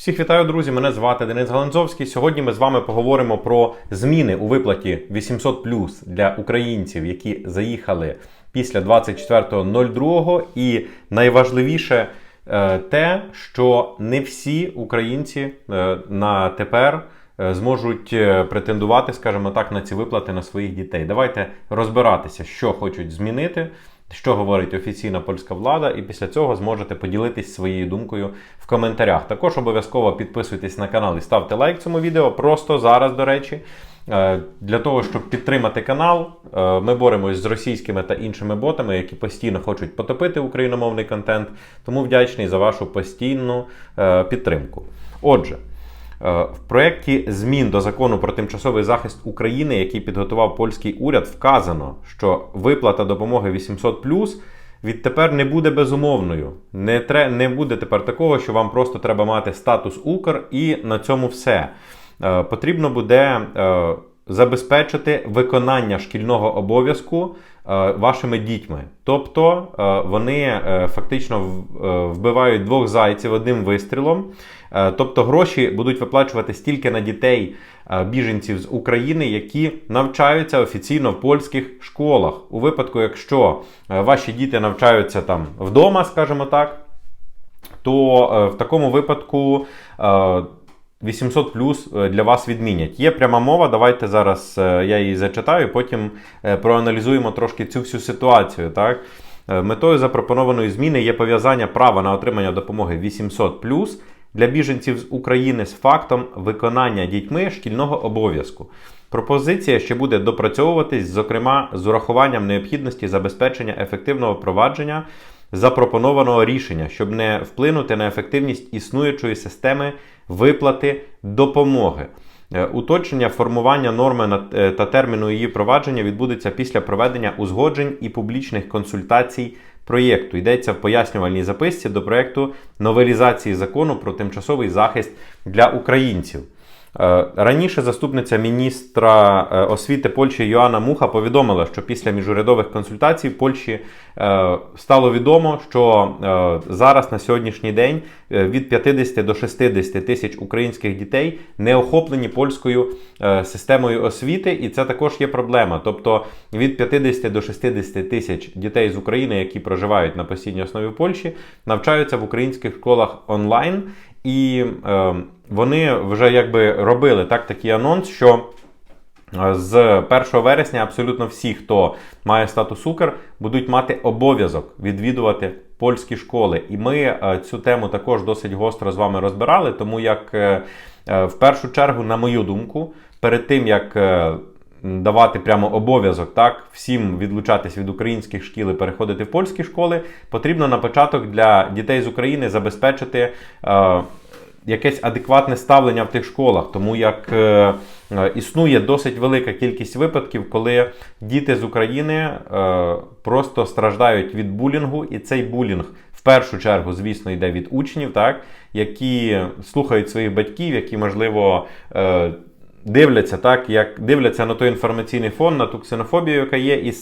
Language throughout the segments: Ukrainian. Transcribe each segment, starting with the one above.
Всіх вітаю, друзі! Мене звати Денис Галанзовський. Сьогодні ми з вами поговоримо про зміни у виплаті 800 для українців, які заїхали після 24.02. І найважливіше е, те, що не всі українці е, на тепер е, зможуть претендувати, скажімо так, на ці виплати на своїх дітей. Давайте розбиратися, що хочуть змінити. Що говорить офіційна польська влада, і після цього зможете поділитись своєю думкою в коментарях. Також обов'язково підписуйтесь на канал і ставте лайк цьому відео. Просто зараз, до речі, Е, для того, щоб підтримати канал, е, ми боремось з російськими та іншими ботами, які постійно хочуть потопити україномовний контент. Тому вдячний за вашу постійну е, підтримку. Отже. В проєкті змін до закону про тимчасовий захист України, який підготував польський уряд, вказано, що виплата допомоги 800 відтепер не буде безумовною. Не тре, не буде тепер такого, що вам просто треба мати статус Укр, і на цьому все. Е, потрібно буде е, забезпечити виконання шкільного обов'язку е, вашими дітьми. Тобто вони фактично вбивають двох зайців одним вистрілом. Тобто гроші будуть виплачувати стільки на дітей біженців з України, які навчаються офіційно в польських школах. У випадку, якщо ваші діти навчаються там вдома, скажімо так, то в такому випадку. 800 плюс е, для вас відмінять. Є пряма мова. Давайте зараз е, я її зачитаю, потім е, проаналізуємо трошки цю всю ситуацію. Так? Метою запропонованої зміни є пов'язання права на отримання допомоги 800 плюс для біженців з України з фактом виконання дітьми шкільного обов'язку. Пропозиція ще буде допрацьовуватись, зокрема, з урахуванням необхідності забезпечення ефективного впровадження запропонованого рішення, щоб не вплинути на ефективність існуючої системи виплати допомоги. Е, уточнення формування норми е, та терміну її провадження відбудеться після проведення узгоджень і публічних консультацій проєкту. Йдеться в пояснювальній записці до проєкту новелізації закону про тимчасовий захист для українців. Е, раніше заступниця міністра е, освіти Польщі Йоанна Муха повідомила, що після міжурядових консультацій в Польщі е, стало відомо, що зараз на сьогоднішній день від 50 до 60 тисяч українських дітей не охоплені польською системою освіти, і це також є проблема. Тобто від 50 до 60 тисяч дітей з України, які проживають на постійній основі в Польщі, навчаються в українських школах онлайн. І е, вони вже якби робили так такий анонс, що е, з 1 вересня абсолютно всі, хто має статус Укр, будуть мати обов'язок відвідувати польські школи. І ми е, цю тему також досить гостро з вами розбирали, тому як е, в першу чергу, на мою думку, перед тим як давати прямо обов'язок так, всім відлучатись від українських шкіл і переходити в польські школи, потрібно на початок для дітей з України забезпечити. Е, Якесь адекватне ставлення в тих школах, тому як е, е, існує досить велика кількість випадків, коли діти з України е, просто страждають від булінгу, і цей булінг в першу чергу, звісно, йде від учнів, так, які слухають своїх батьків, які, можливо, е, дивляться, так, як дивляться на той інформаційний фон, на ту ксенофобію, яка є, і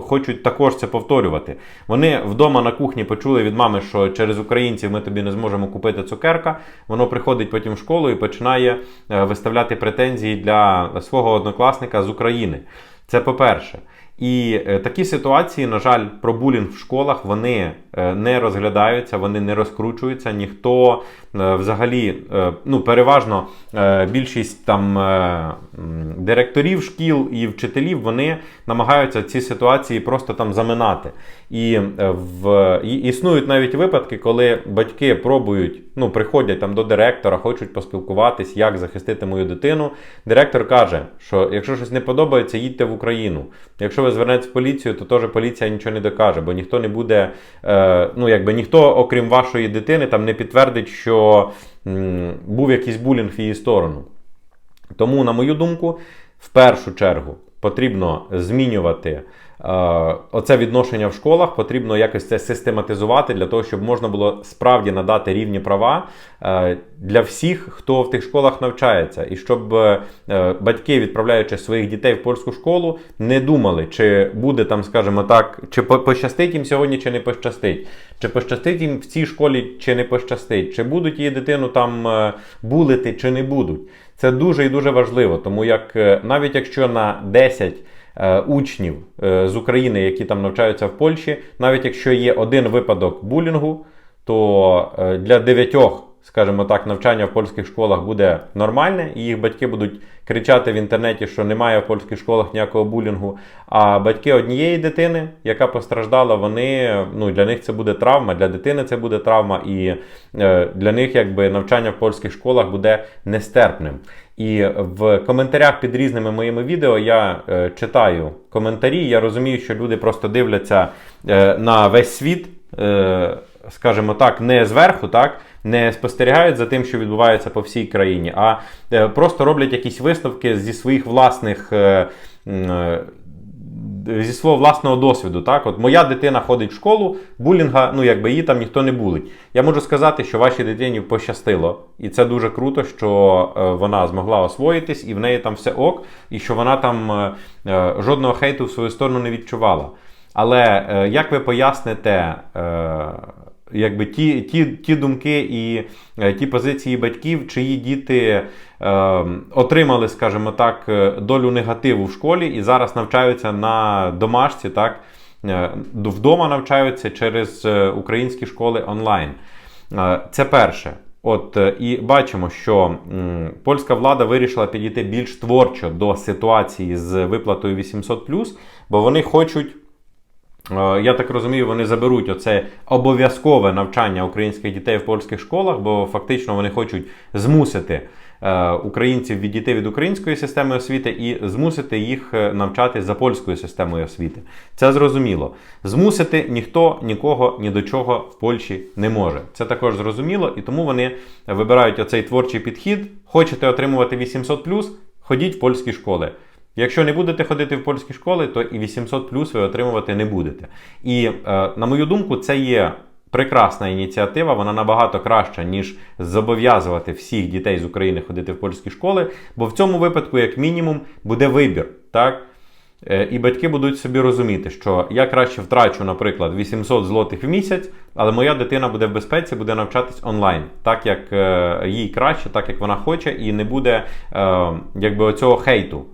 хочуть також це повторювати. Вони вдома на кухні почули від мами, що через українців ми тобі не зможемо купити цукерка. Воно приходить потім в школу і починає е, виставляти претензії для свого однокласника з України. Це по-перше. І е, такі ситуації, на жаль, про булінг в школах вони е, не розглядаються, вони не розкручуються. Ніхто е, взагалі, ну переважно більшість там директорів шкіл і вчителів вони намагаються ці ситуації просто там заминати. І в існують навіть випадки, коли батьки пробують, ну приходять там до директора, хочуть поспілкуватись, як захистити мою дитину. Директор каже, що якщо щось не подобається, їдьте в Україну. Якщо ви звернетесь в поліцію, то теж поліція нічого не докаже, бо ніхто не буде, е, ну якби ніхто, окрім вашої дитини, там не підтвердить, що м, був якийсь булінг в її сторону. Тому, на мою думку, в першу чергу потрібно змінювати Оце відношення в школах потрібно якось це систематизувати для того, щоб можна було справді надати рівні права е, для всіх, хто в тих школах навчається, і щоб е, батьки, відправляючи своїх дітей в польську школу, не думали, чи буде там, скажімо так, чи пощастить їм сьогодні, чи не пощастить, чи пощастить їм в цій школі, чи не пощастить, чи будуть її дитину там е, булити, чи не будуть. Це дуже і дуже важливо, тому як е, навіть якщо на 10 е, учнів е, з України, які там навчаються в Польщі, навіть якщо є один випадок булінгу, то е, для дев'ятьох, скажімо так, навчання в польських школах буде нормальне, і їх батьки будуть кричати в інтернеті, що немає в польських школах ніякого булінгу. А батьки однієї дитини, яка постраждала, вони ну для них це буде травма, для дитини це буде травма, і е, для них якби навчання в польських школах буде нестерпним. І в коментарях під різними моїми відео я е, читаю коментарі. Я розумію, що люди просто дивляться е, на весь світ, е, скажімо так, не зверху, так, не спостерігають за тим, що відбувається по всій країні, а е, просто роблять якісь висновки зі своїх власних. е, е, Зі свого власного досвіду, так, от моя дитина ходить в школу, булінга, ну якби її там ніхто не булить. Я можу сказати, що вашій дитині пощастило, і це дуже круто, що е, вона змогла освоїтись, і в неї там все ок, і що вона там е, е, жодного хейту в свою сторону не відчувала. Але як ви поясните, якби ті, ті, ті думки і е, ті позиції батьків, чиї діти е, отримали, скажімо так, е, долю негативу в школі і зараз навчаються на домашці, так, е, вдома навчаються через українські школи онлайн. Це перше. От і бачимо, що м, польська влада вирішила підійти більш творчо до ситуації з виплатою 800+, бо вони хочуть. Е, Я так розумію, вони заберуть оце обов'язкове навчання українських дітей в польських школах, бо фактично вони хочуть змусити е, українців відійти від української системи освіти і змусити їх е, навчати за польською системою освіти. Це зрозуміло. Змусити ніхто нікого ні до чого в Польщі не може. Це також зрозуміло, і тому вони вибирають оцей творчий підхід. Хочете отримувати 800+, ходіть в польські школи. Якщо не будете ходити в польські школи, то і 800 плюс ви отримувати не будете. І е, на мою думку, це є прекрасна ініціатива. Вона набагато краща, ніж зобов'язувати всіх дітей з України ходити в польські школи. Бо в цьому випадку, як мінімум, буде вибір. Так? Е, І батьки будуть собі розуміти, що я краще втрачу, наприклад, 800 злотих в місяць, але моя дитина буде в безпеці, буде навчатись онлайн, так як е, їй краще, так як вона хоче, і не буде якби оцього хейту.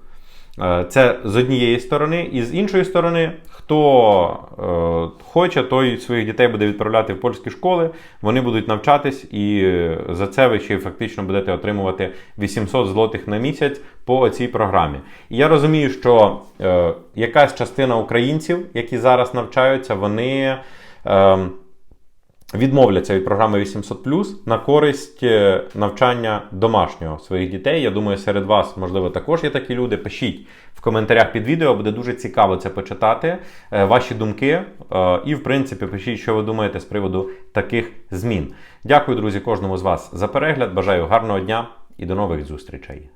Е, Це з однієї сторони, і з іншої сторони, хто е, хоче, той своїх дітей буде відправляти в польські школи, вони будуть навчатись, і за це ви ще фактично будете отримувати 800 злотих на місяць по цій програмі. І я розумію, що е, якась частина українців, які зараз навчаються, вони. Відмовляться від програми 800 на користь е, навчання домашнього своїх дітей. Я думаю, серед вас, можливо, також є такі люди. Пишіть в коментарях під відео, буде дуже цікаво це почитати. е, Ваші думки. е, І, в принципі, пишіть, що ви думаєте з приводу таких змін. Дякую, друзі, кожному з вас за перегляд. Бажаю гарного дня і до нових зустрічей.